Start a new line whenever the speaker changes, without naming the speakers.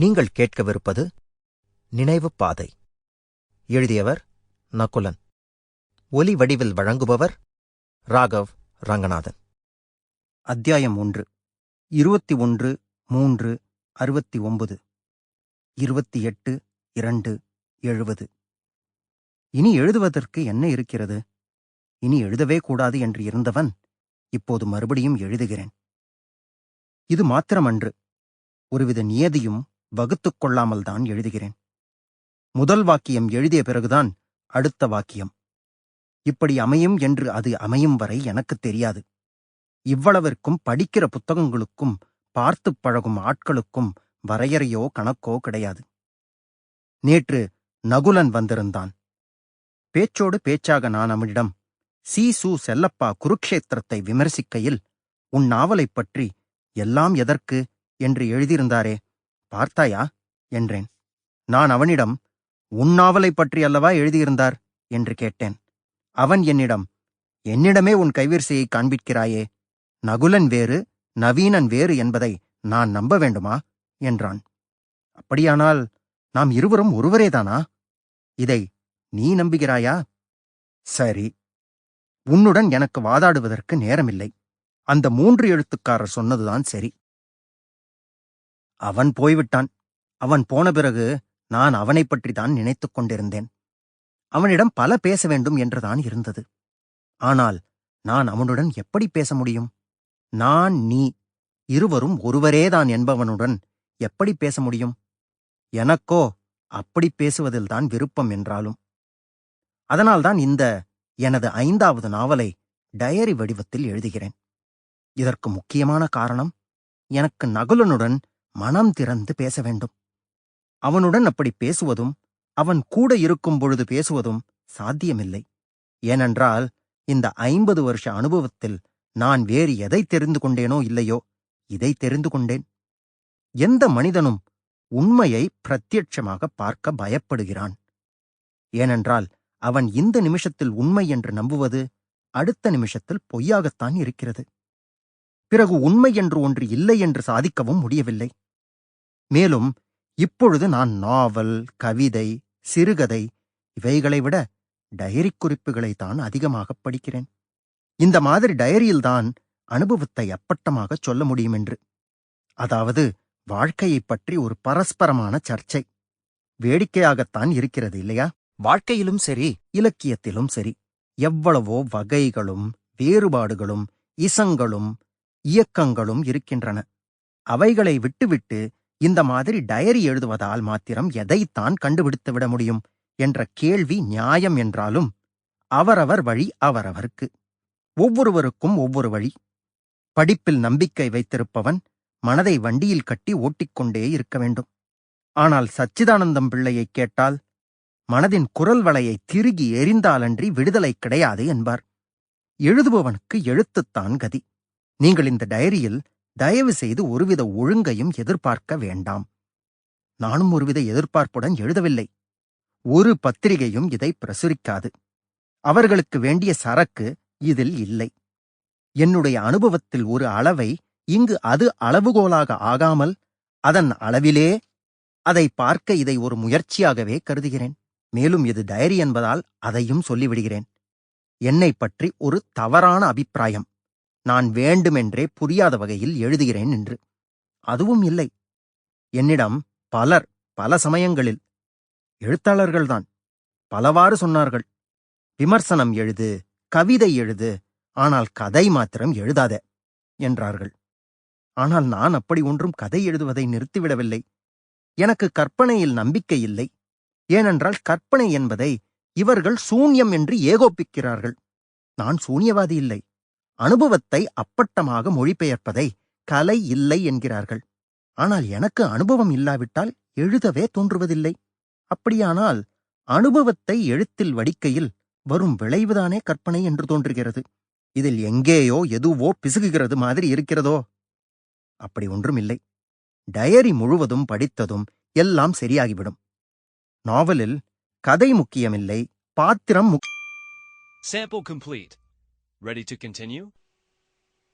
நீங்கள் கேட்கவிருப்பது நினைவுப் பாதை. எழுதியவர் நகுலன். ஒலி வடிவில் வழங்குபவர் ராகவ் ரங்கநாதன்.
அத்தியாயம் ஒன்று. இருபத்தி ஒன்று மூன்று அறுபத்தி ஒன்பது இருபத்தி எட்டு இரண்டு எழுபது. இனி எழுதுவதற்கு என்ன இருக்கிறது? இனி எழுதவே கூடாது என்று இருந்தவன் இப்போது மறுபடியும் எழுதுகிறேன். இது மாத்திரமன்று. ஒருவித நியதியும் வகுத்துக் கொள்ளாமல்தான் எழுதுகிறேன். முதல் வாக்கியம் எழுதிய பிறகுதான் அடுத்த வாக்கியம். இப்படி அமையும் என்று அது அமையும் வரை எனக்குத் தெரியாது. இவ்வளவிற்கும் படிக்கிற புத்தகங்களுக்கும் பார்த்துப் பழகும் ஆட்களுக்கும் வரையறையோ கணக்கோ கிடையாது. நேற்று நகுலன் வந்திருந்தான். பேச்சோடு பேச்சாக நான் அவனிடம் சி சு செல்லப்பா குருக்ஷேத்திரத்தை விமர்சிக்கையில் உன் நாவலைப் பற்றி எல்லாம் எதற்கு? என்று எழுதியிருந்தாரே. பார்த்தாயா? என்றேன். நான் அவனிடம் உன் நாவலைப் பற்றி அல்லவா எழுதியிருந்தார்? என்று கேட்டேன். அவன் என்னிடம் என்னிடமே உன் கைவரிசையை காண்பிக்கிறாயே நகுலன் வேறு நவீனன் வேறு என்பதை நான் நம்ப வேண்டுமா? என்றான். அப்படியானால் நாம் இருவரும் ஒருவரேதானா? இதை நீ நம்புகிறாயா? சரி. உன்னுடன் எனக்கு வாதாடுவதற்கு நேரமில்லை. அந்த மூன்று எழுத்துக்காரர் சொன்னதுதான் சரி. அவன் போய்விட்டான். அவன் போன பிறகு நான் அவனைப் பற்றித்தான் நினைத்துக் கொண்டிருந்தேன். அவனிடம் பல பேச வேண்டும் என்றுதான் இருந்தது. ஆனால் நான் அவனுடன் எப்படி பேச முடியும்? நான் நீ இருவரும் ஒருவரேதான் என்பவனுடன் எப்படி பேச முடியும்? எனக்கோ அப்படி பேசுவதில்தான் விருப்பம் என்றாலும். அதனால்தான் இந்த எனது ஐந்தாவது நாவலை டயரி வடிவத்தில் எழுதுகிறேன். இதற்கு முக்கியமான காரணம் எனக்கு நகுலனுடன் மனம் திறந்து பேச வேண்டும். அவனுடன் அப்படி பேசுவதும் அவன் கூட இருக்கும் பொழுது பேசுவதும் சாத்தியமில்லை. ஏனென்றால் இந்த ஐம்பது வருஷ அனுபவத்தில் நான் வேறு எதை தெரிந்து கொண்டேனோ இல்லையோ இதை தெரிந்து கொண்டேன். எந்த மனிதனும் உண்மையை பிரத்யட்சமாக பார்க்க பயப்படுகிறான். ஏனென்றால் அவன் இந்த நிமிஷத்தில் உண்மை என்று நம்புவது அடுத்த நிமிஷத்தில் பொய்யாகத்தான் இருக்கிறது. பிறகு உண்மை என்று ஒன்று இல்லை என்று சாதிக்கவும் முடியவில்லை. மேலும் இப்பொழுது நான் நாவல் கவிதை சிறுகதை இவைகளை விட டைரி குறிப்புகளை தான் அதிகமாக படிக்கிறேன். இந்த மாதிரி டைரியில்தான் அனுபவத்தை அப்பட்டமாக சொல்ல முடியும் என்று. அதாவது வாழ்க்கையைப் பற்றி ஒரு பரஸ்பரமான சர்ச்சை. வேடிக்கையாகத்தான் இருக்கிறது இல்லையா?
வாழ்க்கையிலும் சரி
இலக்கியத்திலும் சரி எவ்வளவோ வகைகளும் வேறுபாடுகளும் இசங்களும் இயக்கங்களும் இருக்கின்றன. அவைகளை விட்டுவிட்டு இந்த மாதிரி டயரி எழுதுவதால் மாத்திரம் எதைத்தான் கண்டுபிடித்து விட முடியும்? என்ற கேள்வி நியாயம் என்றாலும் அவரவர் வழி அவரவருக்கு. ஒவ்வொருவருக்கும் ஒவ்வொரு வழி. படிப்பில் நம்பிக்கை வைத்திருப்பவன் மனதை வண்டியில் கட்டி ஓட்டிக்கொண்டே இருக்க வேண்டும். ஆனால் சச்சிதானந்தம் பிள்ளையைக் கேட்டால் மனதின் குரல் வலையை திருகி எரிந்தாலன்றி விடுதலை கிடையாது என்பார். எழுதுபவனுக்கு எழுத்துத்தான் கதி. நீங்கள் இந்த டயரியில் தயவு செய்து ஒருவித ஒழுங்கையும் எதிர்பார்க்க வேண்டாம். நானும் ஒருவித எதிர்பார்ப்புடன் எழுதவில்லை. ஒரு பத்திரிகையும் இதை பிரசுரிக்காது. அவர்களுக்கு வேண்டிய சரக்கு இதில் இல்லை. என்னுடைய அனுபவத்தில் ஒரு அளவை இங்கு அது அளவுகோலாக ஆகாமல் அதன் அளவிலே அதை பார்க்க இதை ஒரு முயற்சியாகவே கருதுகிறேன். மேலும் இது டயரி என்பதால் அதையும் சொல்லிவிடுகிறேன். என்னை பற்றி ஒரு தவறான அபிப்பிராயம். நான் வேண்டுமென்றே புரியாத வகையில் எழுதுகிறேன் என்று. அதுவும் இல்லை. என்னிடம் பலர் பல சமயங்களில் எழுத்தாளர்கள்தான். பலவாறு சொன்னார்கள். விமர்சனம் எழுது கவிதை எழுது ஆனால் கதை மாத்திரம் எழுதாத என்றார்கள். ஆனால் நான் அப்படி ஒன்றும் கதை எழுதுவதை நிறுத்திவிடவில்லை. எனக்கு கற்பனையில் நம்பிக்கை இல்லை. ஏனென்றால் கற்பனை என்பதை இவர்கள் சூன்யம் என்று ஏகோபிக்கிறார்கள். நான் சூன்யவாதி இல்லை. அனுபவத்தை அப்பட்டமாக மொழிபெயர்ப்பதை கலை இல்லை என்கிறார்கள். ஆனால் எனக்கு அனுபவம் இல்லாவிட்டால் எழுதவே தோன்றுவதில்லை. அப்படியானால் அனுபவத்தை எழுத்தில் வடிக்கையில் வரும் விளைவுதானே கற்பனை என்று தோன்றுகிறது. இதில் எங்கேயோ எதுவோ பிசுகுகிறது மாதிரி இருக்கிறதோ? அப்படி ஒன்றுமில்லை. டயரி முழுவதும் படித்ததும் எல்லாம் சரியாகிவிடும். நாவலில் கதை முக்கியமில்லை பாத்திரம் முக்-
Sample complete. Ready to continue?